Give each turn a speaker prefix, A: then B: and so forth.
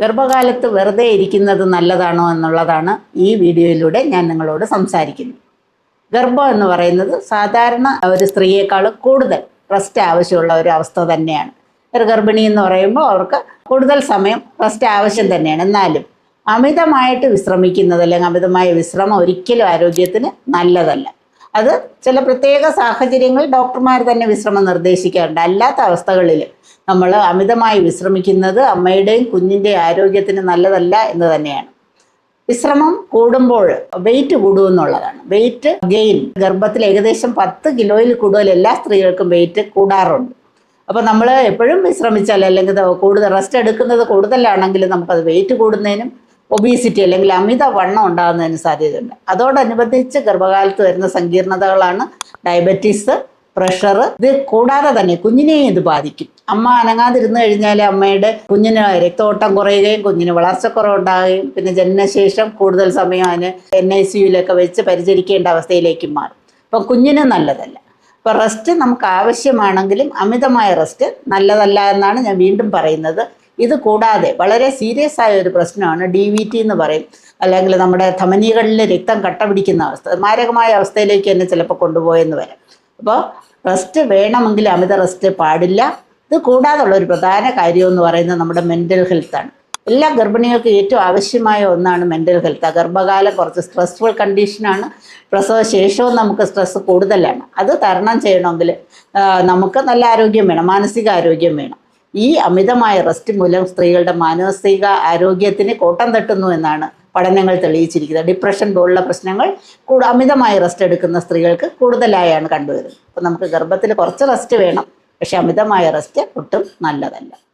A: ഗർഭകാലത്ത് വെറുതെ ഇരിക്കുന്നത് നല്ലതാണോ എന്നുള്ളതാണ് ഈ വീഡിയോയിലൂടെ ഞാൻ നിങ്ങളോട് സംസാരിക്കുന്നത്. ഗർഭം എന്ന് പറയുന്നത് സാധാരണ ഒരു സ്ത്രീയേക്കാൾ കൂടുതൽ റെസ്റ്റ് ആവശ്യമുള്ള ഒരു അവസ്ഥ തന്നെയാണ്. ഒരു ഗർഭിണി എന്ന് പറയുമ്പോൾ അവർക്ക് കൂടുതൽ സമയം റെസ്റ്റ് ആവശ്യം തന്നെയാണ്. എന്നാലും അമിതമായിട്ട് വിശ്രമിക്കുന്നത് അല്ലെങ്കിൽ അമിതമായ വിശ്രമം ഒരിക്കലും ആരോഗ്യത്തിന് നല്ലതല്ല. അത് ചില പ്രത്യേക സാഹചര്യങ്ങൾ ഡോക്ടർമാർ തന്നെ വിശ്രമം നിർദ്ദേശിക്കാറുണ്ട്. അല്ലാത്ത അവസ്ഥകളിൽ നമ്മൾ അമിതമായി വിശ്രമിക്കുന്നത് അമ്മയുടെയും കുഞ്ഞിന്റെയും ആരോഗ്യത്തിന് നല്ലതല്ല എന്ന് തന്നെയാണ്. വിശ്രമം കൂടുമ്പോൾ വെയിറ്റ് കൂടുമെന്നുള്ളതാണ്. വെയിറ്റ് ഗെയിൻ ഗർഭത്തിൽ ഏകദേശം പത്ത് കിലോയിൽ കൂടുതൽ എല്ലാ സ്ത്രീകൾക്കും വെയിറ്റ് കൂടാറുണ്ട്. അപ്പോൾ നമ്മൾ എപ്പോഴും വിശ്രമിച്ചാൽ അല്ലെങ്കിൽ കൂടുതൽ റെസ്റ്റ് എടുക്കുന്നത് കൂടുതലാണെങ്കിൽ നമുക്കത് വെയിറ്റ് കൂടുന്നതിനും ഒബീസിറ്റി അല്ലെങ്കിൽ അമിത വണ്ണം ഉണ്ടാകുന്നതിന് സാധ്യതയുണ്ട്. അതോടനുബന്ധിച്ച് ഗർഭകാലത്ത് വരുന്ന സങ്കീർണതകളാണ് ഡയബറ്റീസ് പ്രഷർ ഇത് കൂടാതെ തന്നെ കുഞ്ഞിനെയും ഇത് ബാധിക്കും. അമ്മ അനങ്ങാതിരുന്നു കഴിഞ്ഞാൽ അമ്മയുടെ കുഞ്ഞിന് രക്തോട്ടം കുറയുകയും കുഞ്ഞിന് വളർച്ചക്കുറവുണ്ടാകുകയും പിന്നെ ജനനശേഷം കൂടുതൽ സമയം അതിന് എൻ ഐ സിയുലൊക്കെ വെച്ച് പരിചരിക്കേണ്ട അവസ്ഥയിലേക്ക് മാറും. അപ്പം കുഞ്ഞിന് നല്ലതല്ല. അപ്പോൾ റെസ്റ്റ് നമുക്ക് ആവശ്യമാണെങ്കിലും അമിതമായ റെസ്റ്റ് നല്ലതല്ല എന്നാണ് ഞാൻ വീണ്ടും പറയുന്നത്. ഇത് കൂടാതെ വളരെ സീരിയസ് ആയ ഒരു പ്രശ്നമാണ് ഡി വി ടി എന്ന് പറയും. അല്ലെങ്കിൽ നമ്മുടെ ധമനികളിൽ രക്തം കട്ട പിടിക്കുന്ന അവസ്ഥ മാരകമായ അവസ്ഥയിലേക്ക് തന്നെ ചിലപ്പോൾ കൊണ്ടുപോയെന്ന് വരാം. അപ്പോൾ റെസ്റ്റ് വേണമെങ്കിൽ അമിത റെസ്റ്റ് പാടില്ല. ഇത് കൂടാതുള്ള ഒരു പ്രധാന കാര്യം എന്ന് പറയുന്നത് നമ്മുടെ മെന്റൽ ഹെൽത്താണ് എല്ലാ ഗർഭിണികൾക്കും ഏറ്റവും ആവശ്യമായ ഒന്നാണ് മെന്റൽ ഹെൽത്ത് ഗർഭകാലം കുറച്ച് സ്ട്രെസ്ഫുൾ കണ്ടീഷനാണ് പ്രസവ ശേഷവും നമുക്ക് സ്ട്രെസ് കൂടുതലാണ്. അത് തരണം ചെയ്യണമെങ്കിൽ നമുക്ക് നല്ല ആരോഗ്യം വേണം. മാനസിക ആരോഗ്യം വേണം. ഈ അമിതമായ റെസ്റ്റ് മൂലം സ്ത്രീകളുടെ മാനസിക ആരോഗ്യത്തിന് കോട്ടം തട്ടുന്നു എന്നാണ് പഠനങ്ങൾ തെളിയിച്ചിരിക്കുന്നത്. ഡിപ്രഷൻ പോലുള്ള പ്രശ്നങ്ങൾ കൂടു അമിതമായി റെസ്റ്റ് എടുക്കുന്ന സ്ത്രീകൾക്ക് കൂടുതലായാണ് കണ്ടുവരുന്നത്. അപ്പോൾ നമുക്ക് ഗർഭത്തിൽ കുറച്ച് റെസ്റ്റ് വേണം. പക്ഷെ അമിതമായ റെസ്റ്റ് ഒട്ടും നല്ലതല്ല.